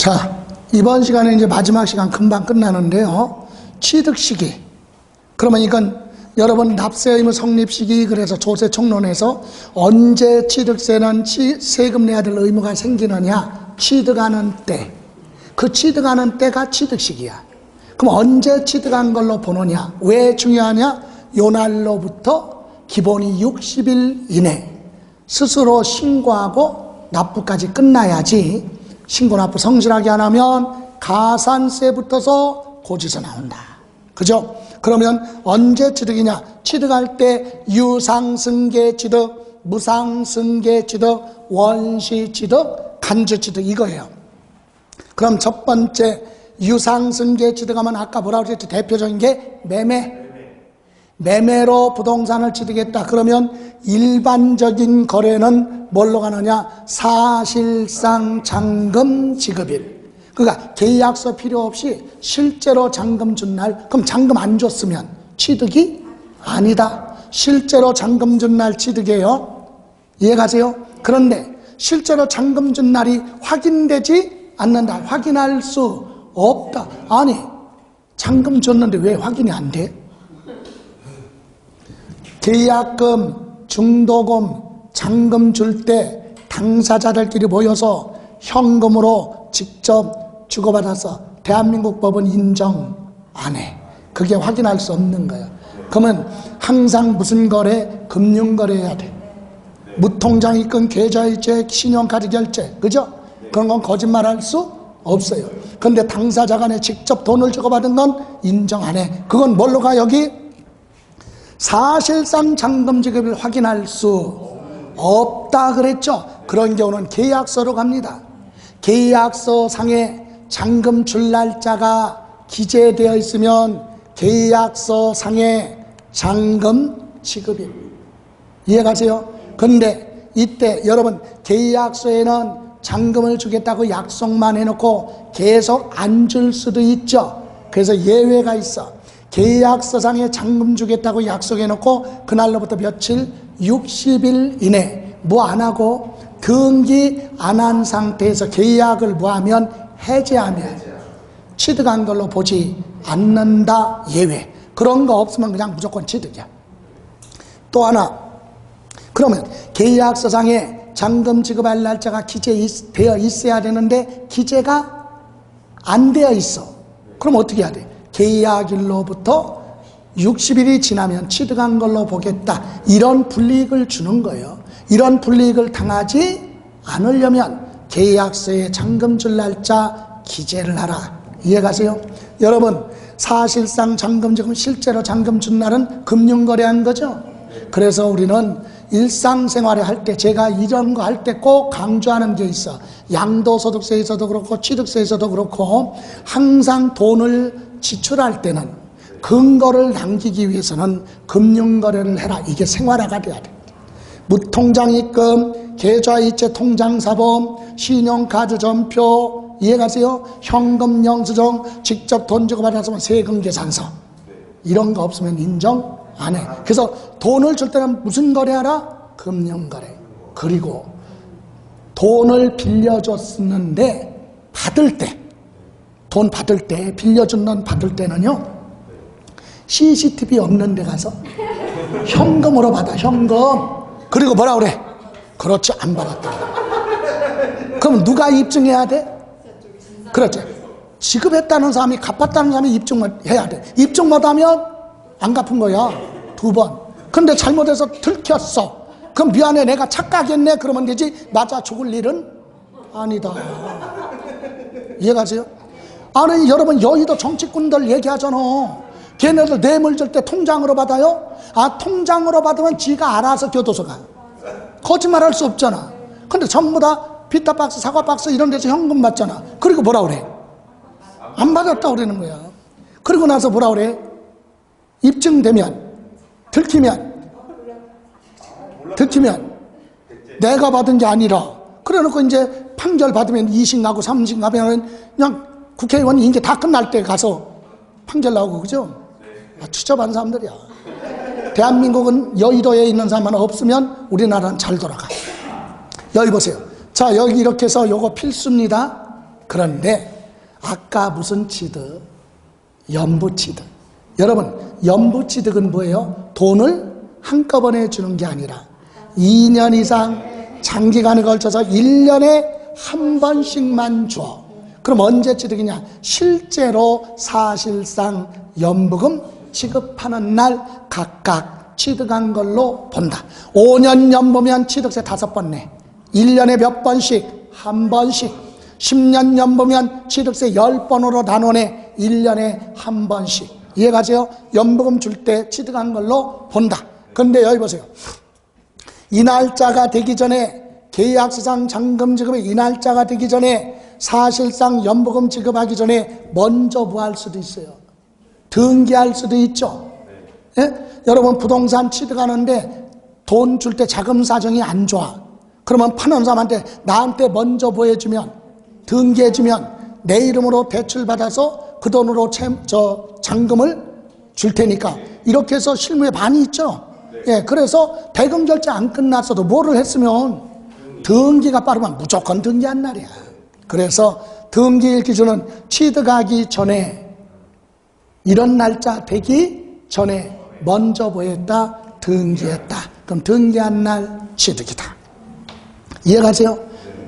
자, 이번 시간에 이제 마지막 시간 금방 끝나는데요. 취득 시기. 그러면 이건 여러분 납세 의무 성립 시기 그래서 조세 총론에서 언제 취득세는 치- 세금 내야 될 의무가 생기느냐? 취득하는 때. 그 취득하는 때가 취득 시기야. 그럼 언제 취득한 걸로 보느냐? 왜 중요하냐? 요 날로부터 기본이 60일 이내 스스로 신고하고 납부까지 끝나야지 신고 납부 성실하게 안 하면 가산세 붙어서 고지서 나온다. 그죠? 그러면 언제 취득이냐? 취득할 때 유상승계 취득, 무상승계 취득, 원시 취득, 간주 취득 이거예요. 그럼 첫 번째 유상승계 취득하면 아까 뭐라고 그랬지? 대표적인 게 매매. 매매로 부동산을 취득했다. 그러면 일반적인 거래는 뭘로 가느냐? 사실상 잔금 지급일. 그러니까 계약서 필요 없이 실제로 잔금 준 날, 그럼 잔금 안 줬으면 취득이 아니다. 실제로 잔금 준 날 취득이에요. 이해가세요? 그런데 실제로 잔금 준 날이 확인되지 않는다. 확인할 수 없다. 아니, 잔금 줬는데 왜 확인이 안 돼? 계약금, 중도금, 잔금 줄 때 당사자들끼리 모여서 현금으로 직접 주고받아서 대한민국 법은 인정 안 해. 그게 확인할 수 없는 거야. 그러면 항상 무슨 거래? 금융거래 해야 돼. 무통장 입금, 계좌이체, 신용카드 결제. 그죠? 그런 건 거짓말할 수 없어요. 근데 당사자 간에 직접 돈을 주고받은 건 인정 안 해. 그건 뭘로 가, 여기? 사실상 잔금 지급을 확인할 수 없다 그랬죠. 그런 경우는 계약서로 갑니다. 계약서 상에 잔금 줄 날짜가 기재되어 있으면 계약서 상에 잔금 지급입니다. 이해가세요? 근데 이때 여러분 계약서에는 잔금을 주겠다고 약속만 해놓고 계속 안 줄 수도 있죠. 그래서 예외가 있어. 계약서상에 잔금 주겠다고 약속해놓고 그날로부터 며칠 60일 이내 뭐 안 하고 등기 안 한 상태에서 계약을 뭐하면 해제하면 취득한 걸로 보지 않는다 예외. 그런 거 없으면 그냥 무조건 취득이야. 또 하나 그러면 계약서상에 잔금 지급할 날짜가 기재되어 있어야 되는데 기재가 안 되어 있어. 그럼 어떻게 해야 돼? 계약일로부터 60일이 지나면 취득한 걸로 보겠다. 이런 불이익을 주는 거예요. 이런 불이익을 당하지 않으려면 계약서에 잔금 줄 날짜 기재를 하라. 이해가세요? 여러분, 사실상 잔금 지금 실제로 잔금 준 날은 금융거래한 거죠? 그래서 우리는 일상생활에 할 때 제가 이런 거 할 때 꼭 강조하는 게 있어. 양도소득세에서도 그렇고 취득세에서도 그렇고 항상 돈을 지출할 때는 근거를 남기기 위해서는 금융거래를 해라. 이게 생활화가 돼야 돼. 무통장 입금, 계좌이체 통장사범, 신용카드 전표, 이해가세요? 현금 영수증, 직접 돈 주고 받아서 세금 계산서. 이런 거 없으면 인정 안 해. 그래서 돈을 줄 때는 무슨 거래하라? 금융거래. 그리고 돈을 빌려줬는데 받을 때, 돈 받을 때, 빌려준 돈 받을 때는요, CCTV 없는 데 가서 현금으로 받아, 현금. 그리고 뭐라 그래? 그렇지, 안 받았다. 그럼 누가 입증해야 돼? 그렇지. 지급했다는 사람이 갚았다는 사람이 입증을 해야 돼. 입증 못하면 안 갚은 거야. 두 번. 근데 잘못해서 들켰어. 그럼 미안해. 내가 착각했네. 그러면 되지. 맞아. 죽을 일은 아니다. 이해가세요? 아니, 여러분, 여의도 정치꾼들 얘기하잖아. 걔네들 뇌물 줄 때 통장으로 받아요? 아, 통장으로 받으면 지가 알아서 교도소 가. 거짓말 할 수 없잖아. 근데 전부 다 피타 박스, 사과 박스 이런 데서 현금 받잖아. 그리고 뭐라 그래? 안 받았다 그러는 거야. 그리고 나서 뭐라 그래? 입증되면, 들키면, 들키면, 내가 받은 게 아니라, 그래 놓고 이제 판결 받으면 2심 가고 3심 가면 그냥 국회의원이 이제 다 끝날 때 가서 판결 나오고, 그죠? 아, 추접한 사람들이야. 대한민국은 여의도에 있는 사람만 없으면 우리나라는 잘 돌아가. 여기 보세요. 자, 여기 이렇게 해서 요거 필수입니다. 그런데 아까 무슨 취득? 연부 취득. 여러분, 연부 취득은 뭐예요? 돈을 한꺼번에 주는 게 아니라 2년 이상 장기간에 걸쳐서 1년에 한 번씩만 줘. 그럼 언제 취득이냐? 실제로 사실상 연부금 지급하는 날 각각 취득한 걸로 본다. 5년 연보면 취득세 다섯 번 내. 1년에 몇 번씩? 한 번씩. 10년 연보면 취득세 10번으로 나눠내. 1년에 한 번씩. 이해가세요? 연보금 줄 때 취득한 걸로 본다. 그런데 여기 보세요. 이 날짜가 되기 전에 계약서상 잔금 지급의 이 날짜가 되기 전에 사실상 연보금 지급하기 전에 먼저 뭐할 수도 있어요. 등기할 수도 있죠. 예? 여러분 부동산 취득하는데 돈 줄 때 자금 사정이 안 좋아. 그러면 파는 사람한테 나한테 먼저 보여주면 등기해주면 내 이름으로 대출 받아서 그 돈으로 채, 저 잔금을 줄 테니까 이렇게 해서 실무에 많이 있죠. 예, 그래서 대금 결제 안 끝났어도 뭐를 했으면 등기가 빠르면 무조건 등기한 날이야. 그래서 등기일 기준은 취득하기 전에 이런 날짜 되기 전에 먼저 보였다, 등기했다. 그럼 등기한 날 취득이다. 이해가세요?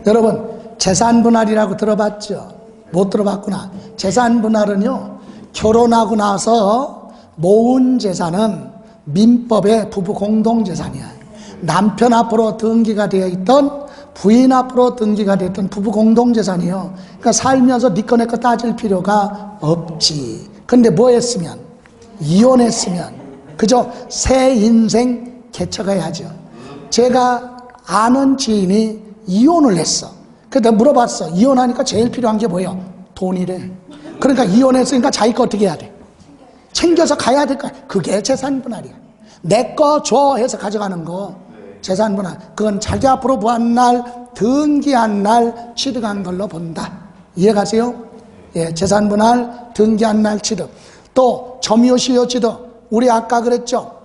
여러분, 재산분할이라고 들어봤죠? 못 들어봤구나. 재산분할은요, 결혼하고 나서 모은 재산은 민법의 부부 공동재산이야. 남편 앞으로 등기가 되어 있던 부인 앞으로 등기가 됐던 부부 공동재산이요. 그러니까 살면서 니꺼 내꺼 따질 필요가 없지. 근데 뭐 했으면? 이혼했으면. 그죠? 새 인생 개척해야죠. 제가 아는 지인이 이혼을 했어. 그래서 내가 물어봤어. 이혼하니까 제일 필요한 게 뭐예요? 돈이래. 그러니까 이혼했으니까 자기 거 어떻게 해야 돼? 챙겨서 가야 될 거야. 그게 재산 분할이야. 내 거 줘 해서 가져가는 거. 재산분할. 그건 자기 앞으로 보한 날, 등기한 날 취득한 걸로 본다. 이해가세요? 예, 재산분할, 등기한 날 취득. 또 점유시효 취득. 우리 아까 그랬죠?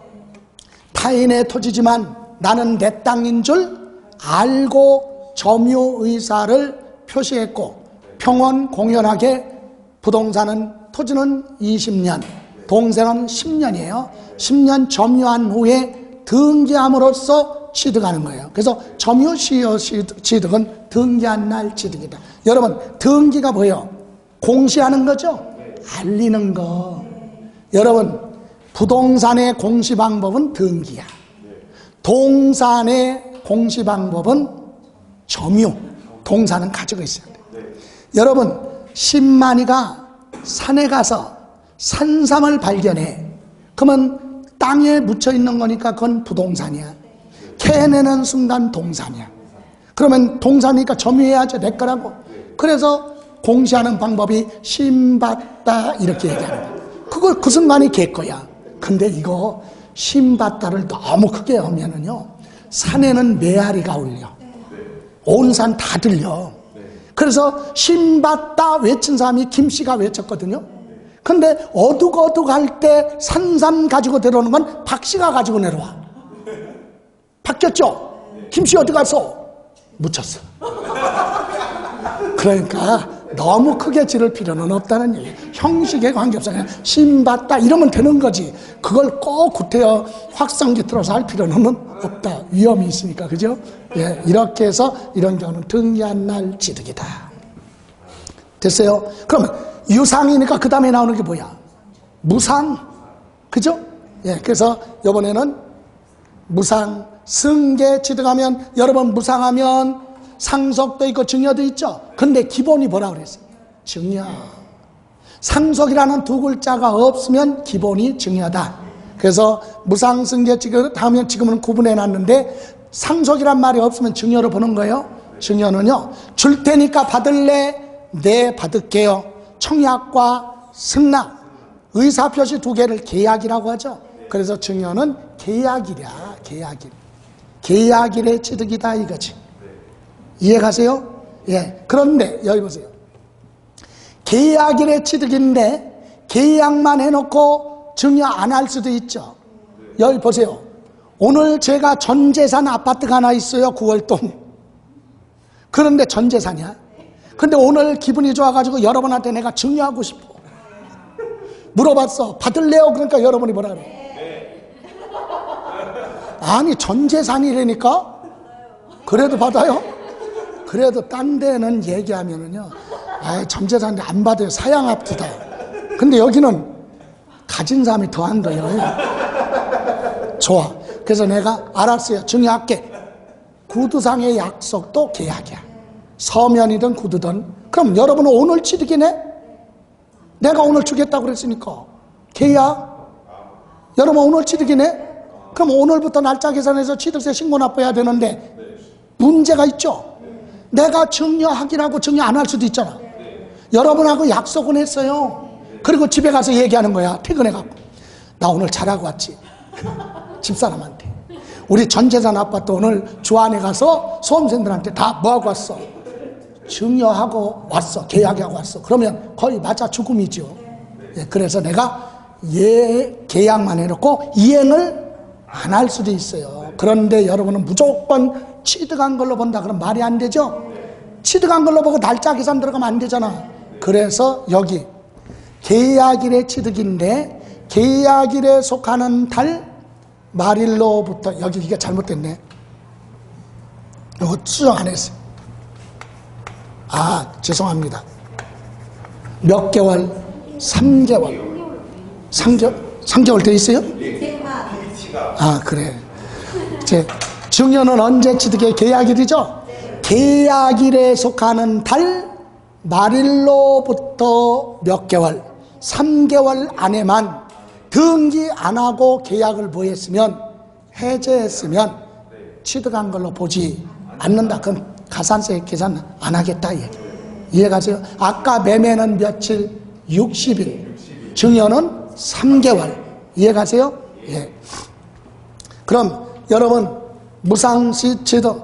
타인의 토지지만 나는 내 땅인 줄 알고 점유 의사를 표시했고 평원 공연하게 부동산은 토지는 20년, 동생은 10년이에요. 10년 점유한 후에 등기함으로써 취득하는 거예요. 그래서 점유 시효 취득은 등기한 날 취득이다. 여러분, 등기가 뭐예요? 공시하는 거죠? 알리는 거. 여러분, 부동산의 공시 방법은 등기야. 동산의 공시 방법은 점유. 동산은 가지고 있어야 돼. 여러분, 신만이가 산에 가서 산삼을 발견해. 그러면 땅에 묻혀 있는 거니까 그건 부동산이야. 캐내는 순간 동산이야. 그러면 동산이니까 점유해야죠. 내 거라고. 그래서 공시하는 방법이 신받다 이렇게 얘기하는 거야. 그걸 그 순간이 개 거야. 근데 이거 신받다를 너무 크게 하면은요. 산에는 메아리가 울려. 온 산 다 들려. 그래서 신받다 외친 사람이 김씨가 외쳤거든요. 근데 어둑어둑 할 때 산삼 가지고 내려오는 건 박씨가 가지고 내려와. 바뀌었죠? 김씨 어디 갔어? 묻혔어. 그러니까 너무 크게 지를 필요는 없다는 얘기. 형식에 관계없어. 그냥 신받다 이러면 되는 거지. 그걸 꼭 구태여 확성기 틀어서 할 필요는 없다. 위험이 있으니까. 그죠? 예, 이렇게 해서 이런 경우는 등기한 날 취득이다. 됐어요? 그러면 유상이니까 그 다음에 나오는 게 뭐야? 무상. 그죠? 예, 그래서 이번에는 무상, 승계 취득하면, 여러분 무상하면 상속도 있고 증여도 있죠? 근데 기본이 뭐라 그랬어요? 증여. 상속이라는 두 글자가 없으면 기본이 증여다. 그래서 무상, 승계 취득 하면 지금은 구분해 놨는데 상속이란 말이 없으면 증여로 보는 거예요. 증여는요, 줄 테니까 받을래? 네, 받을게요. 청약과 승낙, 의사표시 두 개를 계약이라고 하죠. 그래서 증여는 계약이랴, 계약일. 계약일의 취득이다 이거지. 이해가세요? 예. 그런데 여기 보세요. 계약일의 취득인데 계약만 해놓고 증여 안 할 수도 있죠. 여기 보세요. 오늘 제가 전 재산 아파트가 하나 있어요. 9월동. 그런데 전 재산이야. 근데 오늘 기분이 좋아가지고 여러분한테 내가 증여하고 싶어. 물어봤어. 받을래요? 그러니까 여러분이 뭐라 그래? 아니, 전 재산이라니까? 그래도 받아요? 그래도 딴 데는 얘기하면은요. 아, 전 재산인데 안 받아요. 사양 앞두다. 근데 여기는 가진 사람이 더한 거예요. 좋아. 그래서 내가 알았어요. 증여할게. 구두상의 약속도 계약이야. 서면이든 구두든. 그럼 여러분은 오늘 취득이네? 내가 오늘 주겠다고 그랬으니까. 계약? 여러분 오늘 취득이네? 그럼 오늘부터 날짜 계산해서 취득세 신고 납부해야 되는데 문제가 있죠? 내가 증여하기라고 증여 안 할 수도 있잖아. 여러분하고 약속은 했어요. 그리고 집에 가서 얘기하는 거야. 퇴근해갖고. 나 오늘 잘하고 왔지. 집사람한테. 우리 전 재산 아파트 오늘 주안에 가서 수험생들한테 다 뭐하고 왔어? 증여하고 왔어. 계약하고 왔어. 그러면 거의 맞아 죽음이죠. 예, 그래서 내가 예, 계약만 해놓고 이행을 안 할 수도 있어요. 그런데 여러분은 무조건 취득한 걸로 본다. 그럼 말이 안 되죠? 취득한 걸로 보고 날짜 계산 들어가면 안 되잖아. 그래서 여기 계약일의 취득인데 계약일에 속하는 달 말일로부터 여기 이게 잘못됐네. 이거 수정 안 했어요. 아 죄송합니다. 몇 개월? 3개월. 3개월? 3개월 돼 있어요? 아 그래. 제 증여는 언제 취득의 계약일이죠? 계약일에 속하는 달 말일로부터 몇 개월, 3개월 안에만 등기 안 하고 계약을 보였으면 해제했으면 취득한 걸로 보지 않는다. 그럼 가산세 계산 안 하겠다. 얘. 이해가세요? 아까 매매는 며칠? 60일. 증여는 3개월. 이해가세요? 예. 그럼 여러분 무상시 취득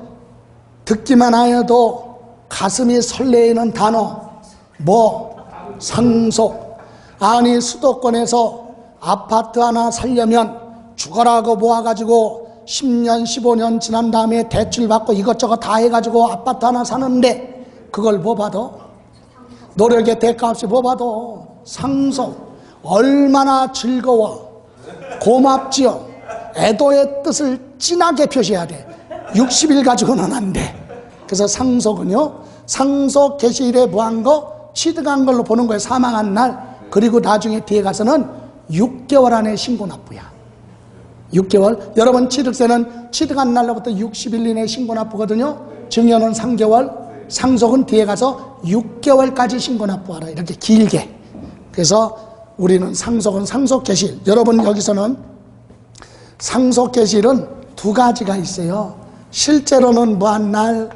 듣기만 하여도 가슴이 설레이는 단어 뭐? 상속. 아니 수도권에서 아파트 하나 살려면 죽어라고 모아가지고 10년 15년 지난 다음에 대출 받고 이것저것 다 해가지고 아파트 하나 사는데 그걸 뭐 받아? 노력의 대가 없이 뭐 받아? 상속. 얼마나 즐거워. 고맙지요 애도의 뜻을 진하게 표시해야 돼 60일 가지고는 안 돼. 그래서 상속은요, 상속 개시일에 뭐한 거, 취득한 걸로 보는 거예요. 사망한 날. 그리고 나중에 뒤에 가서는 6개월 안에 신고 납부야. 6개월. 여러분 취득세는 취득한 날로부터 60일 이내에 신고 납부거든요. 증여는 3개월, 상속은 뒤에 가서 6개월까지 신고 납부하라. 이렇게 길게. 그래서 우리는 상속은 상속 개시일. 여러분 여기서는 상속 개시일은 두 가지가 있어요. 실제로는 뭐한 날?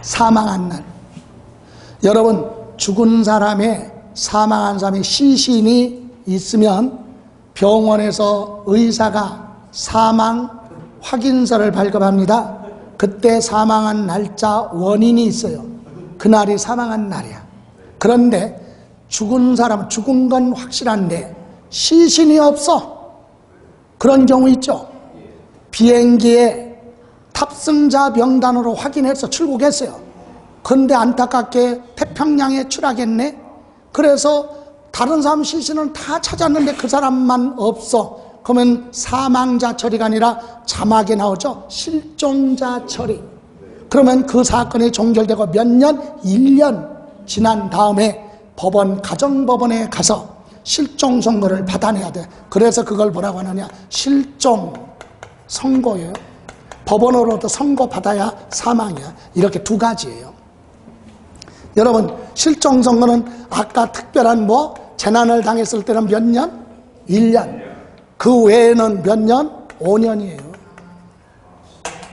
사망한 날. 여러분, 죽은 사람의 사망한 사람의 시신이 있으면 병원에서 의사가 사망 확인서를 발급합니다. 그때 사망한 날짜 원인이 있어요. 그날이 사망한 날이야. 그런데 죽은 사람, 죽은 건 확실한데 시신이 없어. 그런 경우 있죠. 비행기에 탑승자 명단으로 확인해서 출국했어요. 근데 안타깝게 태평양에 추락했네. 그래서 다른 사람 시신은 다 찾았는데 그 사람만 없어. 그러면 사망자 처리가 아니라 자막에 나오죠. 실종자 처리. 그러면 그 사건이 종결되고 몇 년? 1년 지난 다음에 법원, 가정법원에 가서 실종 선고를 받아내야 돼. 그래서 그걸 뭐라고 하느냐? 실종 선고예요. 법원으로도 선고 받아야 사망이야. 이렇게 두 가지예요. 여러분, 실종 선고는 아까 특별한 뭐 재난을 당했을 때는 몇 년? 1년. 그 외에는 몇 년? 5년이에요.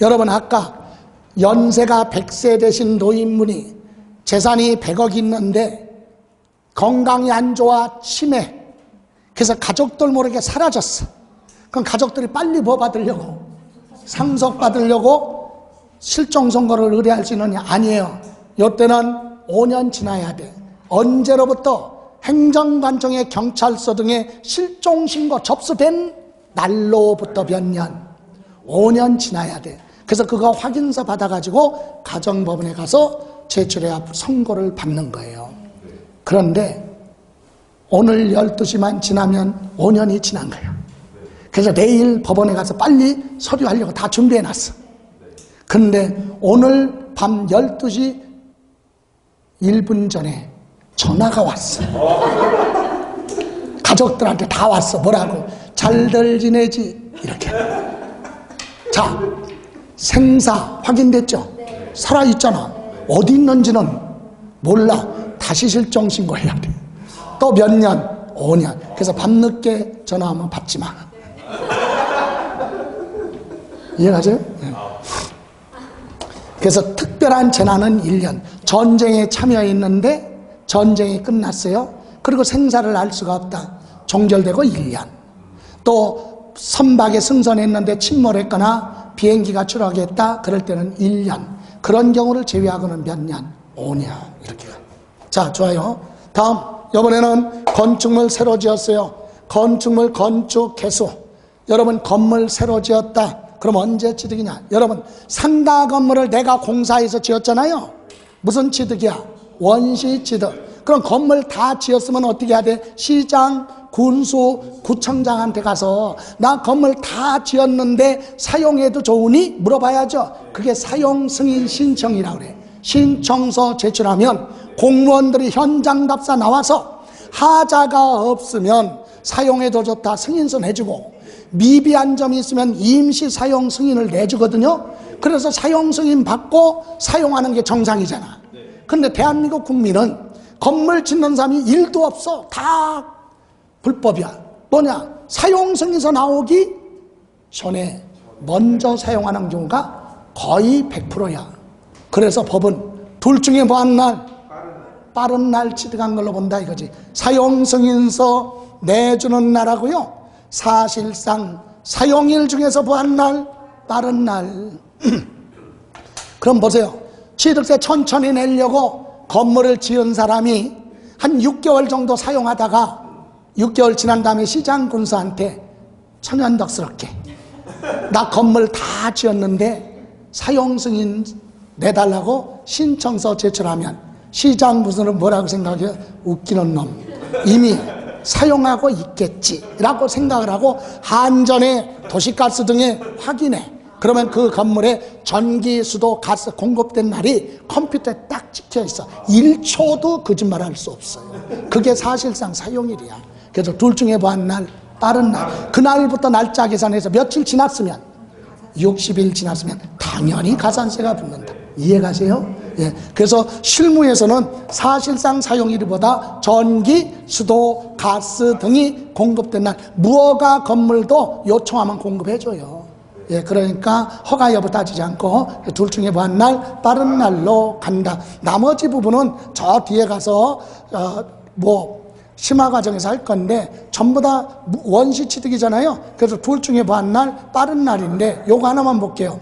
여러분, 아까 연세가 100세 되신 노인분이 재산이 100억 있는데 건강이 안 좋아 치매. 그래서 가족들 모르게 사라졌어. 그럼 가족들이 빨리 뭐 받으려고? 상속 받으려고 실종 선고를 의뢰할 수 있느냐? 아니에요. 이때는 5년 지나야 돼. 언제로부터 행정관청의 경찰서 등의 실종 신고 접수된 날로부터 몇 년? 5년 지나야 돼. 그래서 그거 확인서 받아가지고 가정법원에 가서 제출해야 선고를 받는 거예요. 그런데 오늘 12시만 지나면 5년이 지난 거예요. 그래서 내일 법원에 가서 빨리 서류하려고 다 준비해 놨어. 근데 오늘 밤 12시 1분 전에 전화가 왔어. 가족들한테 다 왔어. 뭐라고? 잘들 지내지? 이렇게. 자, 생사 확인됐죠? 살아있잖아. 어디 있는지는 몰라. 다시 실종 신고해야 돼. 또 몇 년? 5년. 그래서 밤늦게 전화하면 받지 마. 이해가세요? 네. 그래서 특별한 재난은 1년. 전쟁에 참여했는데 전쟁이 끝났어요. 그리고 생사를 알 수가 없다. 종결되고 1년. 또 선박에 승선했는데 침몰했거나 비행기가 추락했다. 그럴 때는 1년. 그런 경우를 제외하고는 몇 년? 5년. 이렇게. 자, 좋아요. 다음. 이번에는 건축물 새로 지었어요. 건축물 건축 개수. 여러분 건물 새로 지었다. 그럼 언제 취득이냐? 여러분 상가 건물을 내가 공사해서 지었잖아요. 무슨 취득이야? 원시 취득. 그럼 건물 다 지었으면 어떻게 해야 돼? 시장, 군수, 구청장한테 가서 나 건물 다 지었는데 사용해도 좋으니 물어봐야죠. 그게 사용 승인 신청이라고 그래. 신청서 제출하면 공무원들이 현장 답사 나와서 하자가 없으면 사용해도 좋다 승인서 내주고 미비한 점이 있으면 임시 사용 승인을 내주거든요. 그래서 사용 승인 받고 사용하는 게 정상이잖아. 근데 대한민국 국민은 건물 짓는 사람이 일도 없어. 다 불법이야. 뭐냐? 사용 승인서 나오기 전에 먼저 사용하는 경우가 거의 100%야. 그래서 법은 둘 중에 뭐한 날? 빠른 날 취득한 걸로 본다 이거지. 사용 승인서 내주는 날하고요. 사실상 사용일 중에서 보한 날, 빠른 날. 그럼 보세요. 취득세 천천히 내려고 건물을 지은 사람이 한 6개월 정도 사용하다가 6개월 지난 다음에 시장 군수한테 천연덕스럽게 나 건물 다 지었는데 사용 승인 내달라고 신청서 제출하면 시장 군수는 뭐라고 생각해요? 웃기는 놈. 이미 사용하고 있겠지라고 생각을 하고 한전에 도시가스 등에 확인해. 그러면 그 건물에 전기, 수도, 가스 공급된 날이 컴퓨터에 딱 찍혀 있어. 1초도 거짓말 할 수 없어요. 그게 사실상 사용일이야. 그래서 둘 중에 뭐한 날, 빠른 날. 그날부터 날짜 계산해서 며칠 지났으면 60일 지났으면 당연히 가산세가 붙는다. 이해가세요? 예. 그래서 실무에서는 사실상 사용일보다 전기, 수도, 가스 등이 공급된 날, 무허가 건물도 요청하면 공급해줘요. 예, 그러니까 허가 여부 따지지 않고 둘 중에 뭐한 날, 빠른 날로 간다. 나머지 부분은 저 뒤에 가서, 어, 뭐, 심화 과정에서 할 건데 전부 다 원시 취득이잖아요. 그래서 둘 중에 뭐한 날, 빠른 날인데 요거 하나만 볼게요.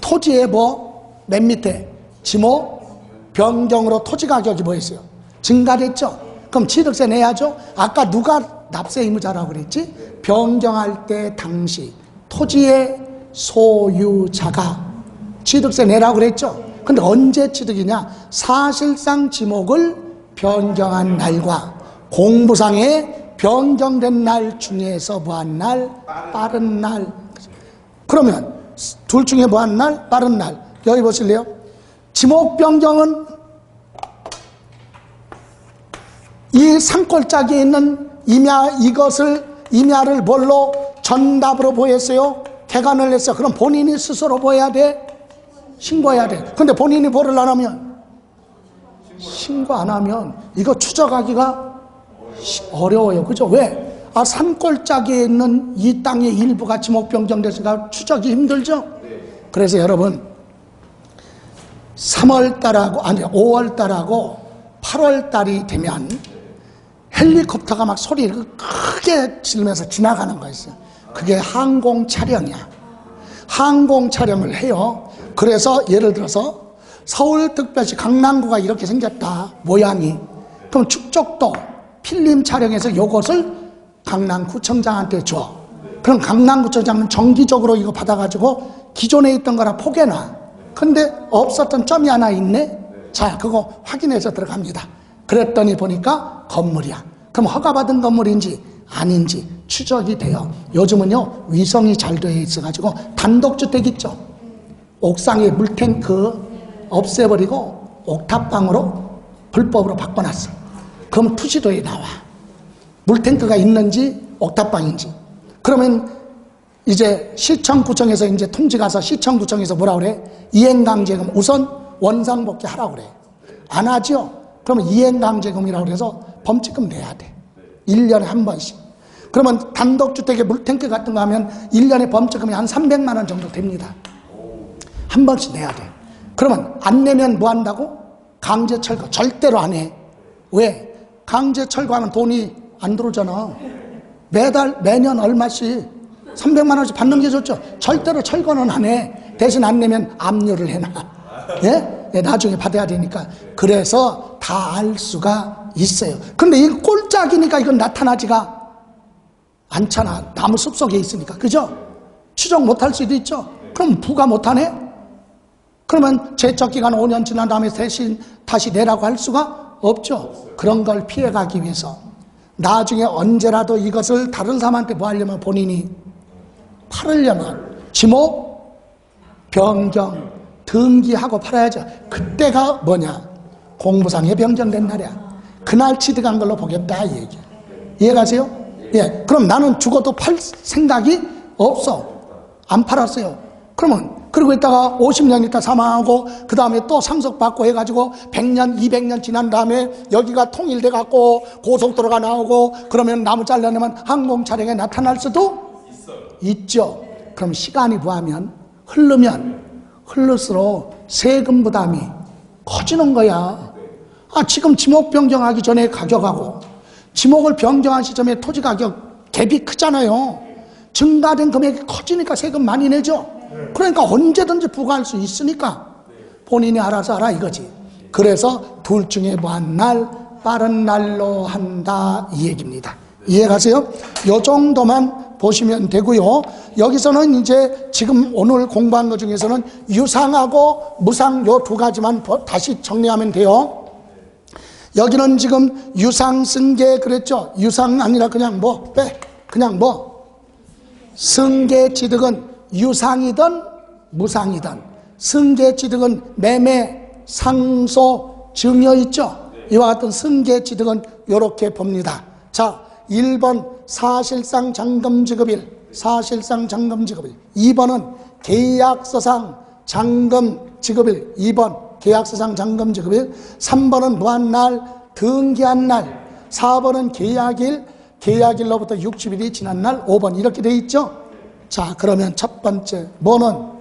토지의 뭐 맨 밑에 지모 변경으로 토지 가격이 뭐였어요? 증가됐죠? 그럼 취득세 내야죠? 아까 누가 납세 의무자라고 그랬지? 변경할 때 당시 토지의 소유자가 취득세 내라고 그랬죠? 근데 언제 취득이냐? 사실상 지목을 변경한 날과 공부상에 변경된 날 중에서 뭐한 날? 빠른 날. 그러면 둘 중에 뭐한 날? 빠른 날. 여기 보실래요? 지목 변경은 이 산골짜기에 있는 임야 이것을 임야를 뭘로 전답으로 보였어요? 개간을 했어. 그럼 본인이 스스로 보여야 돼? 신고해야 돼. 근데 본인이 보를 안 하면 신고 안 하면 이거 추적하기가 어려워요. 그죠? 왜? 아, 산골짜기에 있는 이 땅의 일부가 지목 변경됐으니까 추적이 힘들죠? 그래서 여러분 3월 달하고 아니 5월 달하고 8월 달이 되면 헬리콥터가 막 소리를 크게 지르면서 지나가는 거 있어요. 그게 항공 촬영이야. 항공 촬영을 해요. 그래서 예를 들어서 서울특별시 강남구가 이렇게 생겼다. 모양이. 그럼 축적도 필름 촬영해서 요것을 강남구청장한테 줘. 그럼 강남구청장은 정기적으로 이거 받아가지고 기존에 있던 거라 포개놔. 근데 없었던 점이 하나 있네? 자, 그거 확인해서 들어갑니다. 그랬더니 보니까 건물이야. 그럼 허가받은 건물인지 아닌지 추적이 돼요. 요즘은요, 위성이 잘 되어 있어가지고 단독주택 있죠? 옥상에 물탱크 없애버리고 옥탑방으로 불법으로 바꿔놨어. 그럼 투지도에 나와. 물탱크가 있는지 옥탑방인지. 그러면 이제 시청구청에서 이제 통지 가서 시청구청에서 뭐라 그래? 이행강제금 우선 원상복귀 하라고 그래. 안 하죠? 그러면 이행강제금이라고 그래서 범칙금 내야 돼. 1년에 한 번씩. 그러면 단독주택에 물탱크 같은 거 하면 1년에 범칙금이 한 300만 원 정도 됩니다. 한 번씩 내야 돼. 그러면 안 내면 뭐 한다고? 강제 철거. 절대로 안 해. 왜? 강제 철거하면 돈이 안 들어오잖아. 매달, 매년 얼마씩 300만 원씩 받는 게 좋죠. 절대로 철거는 안 해. 대신 안 내면 압류를 해놔. 예? 예, 나중에 받아야 되니까. 그래서 다 알 수가 있어요. 근데 이 꼴짝이니까 이건 나타나지가 않잖아. 나무 숲 속에 있으니까. 그죠? 추적 못할 수도 있죠. 그럼 부가 못하네? 그러면 제척 기간 5년 지난 다음에 대신 다시 내라고 할 수가 없죠. 그런 걸 피해가기 위해서 나중에 언제라도 이것을 다른 사람한테 뭐 하려면 본인이 팔으려면 지목 변경 등기하고 팔아야죠. 그때가 뭐냐? 공부상에 변경된 날이야. 그날 취득한 걸로 보겠다 이 얘기. 이해가세요? 예. 그럼 나는 죽어도 팔 생각이 없어. 안 팔았어요. 그러면 그러고 있다가 50년 있다 사망하고 그 다음에 또 상속받고 해가지고 100년, 200년 지난 다음에 여기가 통일돼 갖고 고속도로가 나오고 그러면 나무 잘라내면 항공 차량에 나타날 수도 있죠. 그럼 시간이 부하면 흐르면 흐를수록 세금 부담이 커지는 거야. 아, 지금 지목 변경하기 전에 가격하고 지목을 변경한 시점에 토지 가격 갭이 크잖아요. 증가된 금액이 커지니까 세금 많이 내죠. 그러니까 언제든지 부과할 수 있으니까 본인이 알아서 알아 이거지. 그래서 둘 중에 뭐한 날 빠른 날로 한다 이 얘기입니다. 이해가세요? 요 정도만 보시면 되고요. 여기서는 이제 지금 오늘 공부한 것 중에서는 유상하고 무상 요 두 가지만 보- 다시 정리하면 돼요. 여기는 지금 유상 승계 그랬죠? 유상 아니라 그냥 뭐 빼. 그냥 뭐 승계 취득은 유상이든 무상이든 승계 취득은 매매, 상소, 증여 있죠? 이와 같은 승계 취득은 이렇게 봅니다. 자, 1번 사실상 잔금 지급일, 사실상 잔금 지급일. 2번은 계약서상 잔금 지급일. 2번 계약서상 잔금 지급일. 3번은 무한 날, 등기한 날. 4번은 계약일, 계약일로부터 60일이 지난 날 5번 이렇게 돼 있죠? 자, 그러면 첫 번째 뭐는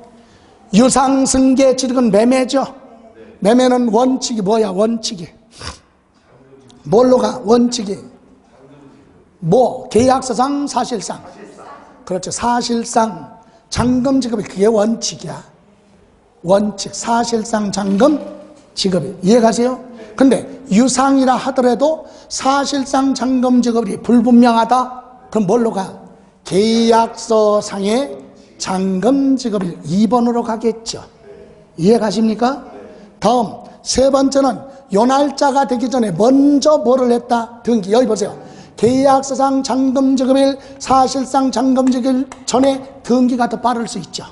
유상승계 취득은 매매죠. 매매는 원칙이 뭐야? 원칙이 뭘로 가? 원칙이 뭐 계약서상 사실상 그렇죠. 사실상 잔금 지급이 그게 원칙이야. 원칙 사실상 잔금 지급이 이해가세요? 근데 유상이라 하더라도 사실상 잔금 지급이 불분명하다. 그럼 뭘로 가? 계약서상의 잔금 지급일 2번으로 가겠죠. 이해가십니까? 다음 세 번째는 요 날짜가 되기 전에 먼저 뭐를 했다? 등기 여기 보세요. 계약서상 잔금 지급일 사실상 잔금 지급일 전에 등기가 더 빠를 수 있죠.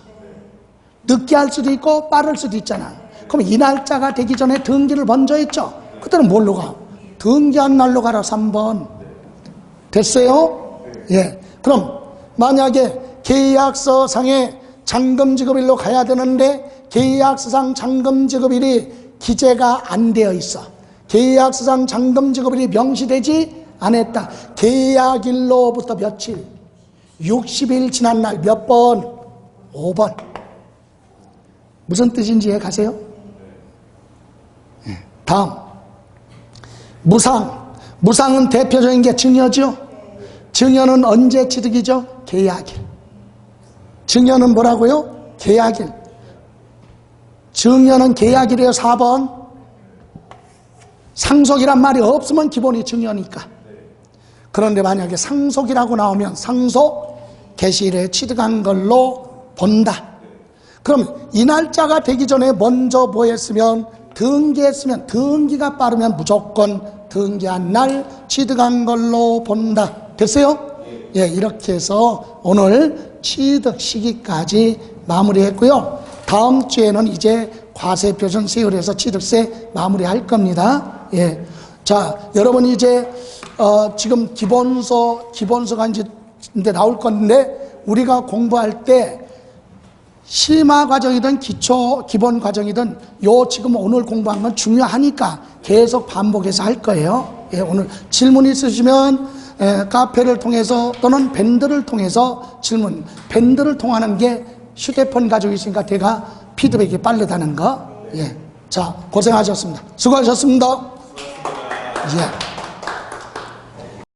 늦게 할 수도 있고 빠를 수도 있잖아. 그럼 이 날짜가 되기 전에 등기를 먼저 했죠. 그때는 뭘로 가? 등기한 날로 가라 3번. 됐어요? 예. 그럼 만약에 계약서 상에 잔금 지급일로 가야 되는데 계약서상 잔금 지급일이 기재가 안 되어 있어. 계약서상 잔금 지급일이 명시되지 않았다. 계약일로부터 며칠? 60일 지난 날 몇 번? 5번. 무슨 뜻인지 이해 가세요? 예. 다음. 무상. 무상은 대표적인 게 증여죠. 증여는 언제 취득이죠? 계약일. 증여는 뭐라고요? 계약일. 증여는 계약일이에요, 4번. 상속이란 말이 없으면 기본이 증여니까. 그런데 만약에 상속이라고 나오면 상속 개시일에 취득한 걸로 본다. 그럼 이 날짜가 되기 전에 먼저 보였으면 등기했으면 등기가 빠르면 무조건 등기한 날 취득한 걸로 본다. 됐어요? 예, 이렇게 해서 오늘 취득 시기까지 마무리했고요. 다음 주에는 이제 과세 표준 세율에서 취득세 마무리할 겁니다. 예. 자, 여러분 이제 어, 지금 기본서 기본서가 이제 나올 건데 우리가 공부할 때 심화 과정이든 기초 기본 과정이든 요 지금 오늘 공부한 건 중요하니까 계속 반복해서 할 거예요. 예, 오늘 질문 있으시면 에, 카페를 통해서 또는 밴드를 통해서 질문 밴드를 통하는 게 휴대폰 가지고 있으니까 제가 피드백이 빠르다는 거. 예. 자, 고생하셨습니다. 수고하셨습니다. 예.